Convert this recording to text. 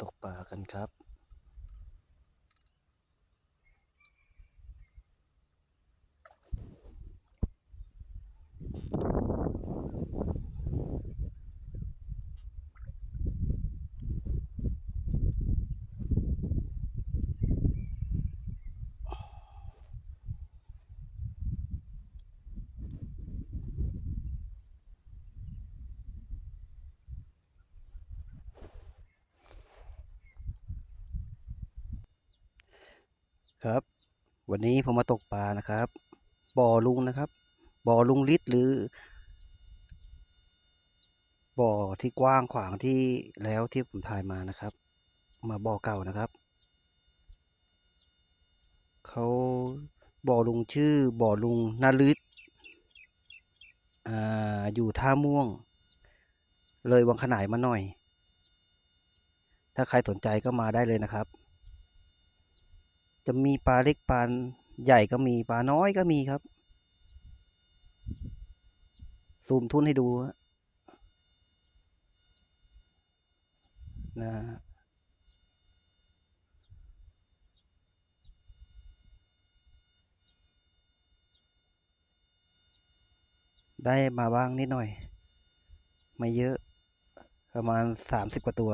ตกปลากันครับ ครับ วันนี้ผมมาตกปลานะครับ บ่อลุงนะครับ บ่อลุงฤทธิ์หรือ บ่อที่กว้างขวางที่แล้วที่ผมถ่ายมานะครับ มาบ่อเก่านะครับ เขาบ่อลุงชื่อบ่อลุงนาฤทธิ์อ่าอยู่ท่าม่วง เลยวังขนายมาหน่อย ถ้าใครสนใจก็มาได้เลยนะครับ จะมีปลาเล็กปลาใหญ่ก็มีปลาน้อยก็มีครับ ซูมทุนให้ดูนะได้มาบ้างนิดหน่อย ไม่เยอะประมาณสามสิบกว่าตัว